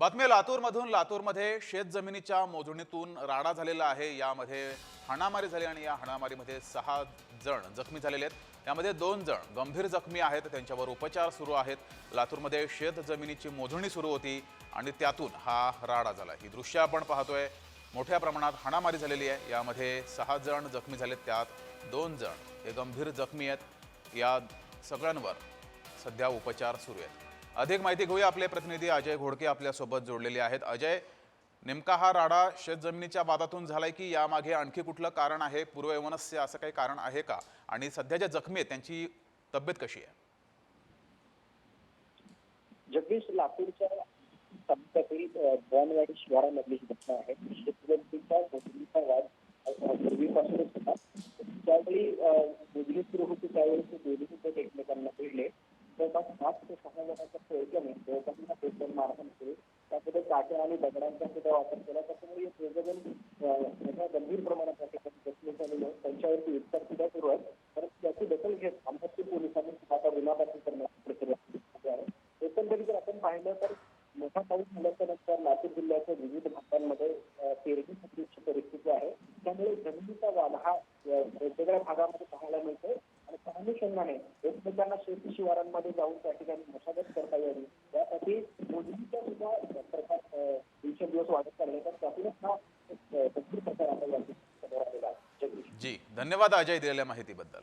बातमी लातूरमधून. लातूरमध्ये शेतजमिनीच्या मोजणीतून राडा झालेला आहे. यामध्ये हाणामारी झाली आणि या हाणामारीमध्ये सहा जण जखमी झालेले आहेत. यामध्ये दोन जण गंभीर जखमी आहेत. त्यांच्यावर उपचार सुरू आहेत. लातूरमध्ये शेतजमिनीची मोजणी सुरू होती आणि त्यातून हा राडा झाला. ही दृश्य आपण पाहतोय. मोठ्या प्रमाणात हाणामारी झालेली आहे. यामध्ये सहा जण जखमी झालेत त्यात दोन जण हे गंभीर जखमी आहेत. या सगळ्यांवर सध्या उपचार सुरू आहेत. अधिक माहिती घेऊया आपले प्रतिनिधी अजय घोडके आपल्यासोबत जोडलेले आहेत. अजय नेमका हा राडा शेतजमिनीच्या वादातून झालाय की यामागे आणखी कुठलं कारण आहे? पूर्वयवनस्य असं काही कारण आहे का? आणि सध्या ज्या जखमी आहेत त्यांची तब्येत कशी आहे? जगदीश लातूरच्या तालुक्यातील अ, बनवाडी शिवारामधली ही घटना आहे शेतजमिनीचा मोजणीचा वाद पूर्वीपासूनच होता. त्यावेळी मोजणी सुरू होती त्यावेळी ते दोन्ही एकमेकांना भिडले जवळपास पाच ते सहा जणांच्या प्रयत्नाने दोघांना बेदम मारहाण केली त्यामध्ये काट्या आणि दगडांचा सुद्धा वापर केला. त्याच्यामुळे हे दोघं मोठ्या गंभीर प्रमाणात या जखमी झालेले आहेत त्यांच्यावरती उपचार सुद्धा सुरू आहेत. परंतु त्याची दखल घेत अमरावती पोलिसांनी आता गुन्हा दाखल करण्याची प्रक्रिया आहे. एकंदरीत जर आपण पाहिलं तर मोठा पाऊस झाल्याच्यानंतर लातूर जिल्ह्याच्या विविध भागांमध्ये पेरणी पेरणीसाठीची परिस्थिती आहे. त्यामुळे जमिनीचा वाद हा वेगवेगळ्या भागामध्ये पाहायला मिळतोय. अनुषंगाने एकमेकांना शेती शिवारांमध्ये जाऊन त्या ठिकाणी मशागत करता यावी. यासाठी मोदींच्या सुद्धा सरकार दिवसेंदिवस वाढत चालले तर त्यातूनच हा गंभीर प्रकार आता या समोर आलेला आहे. जी धन्यवाद अजय दिलेल्या माहितीबद्दल.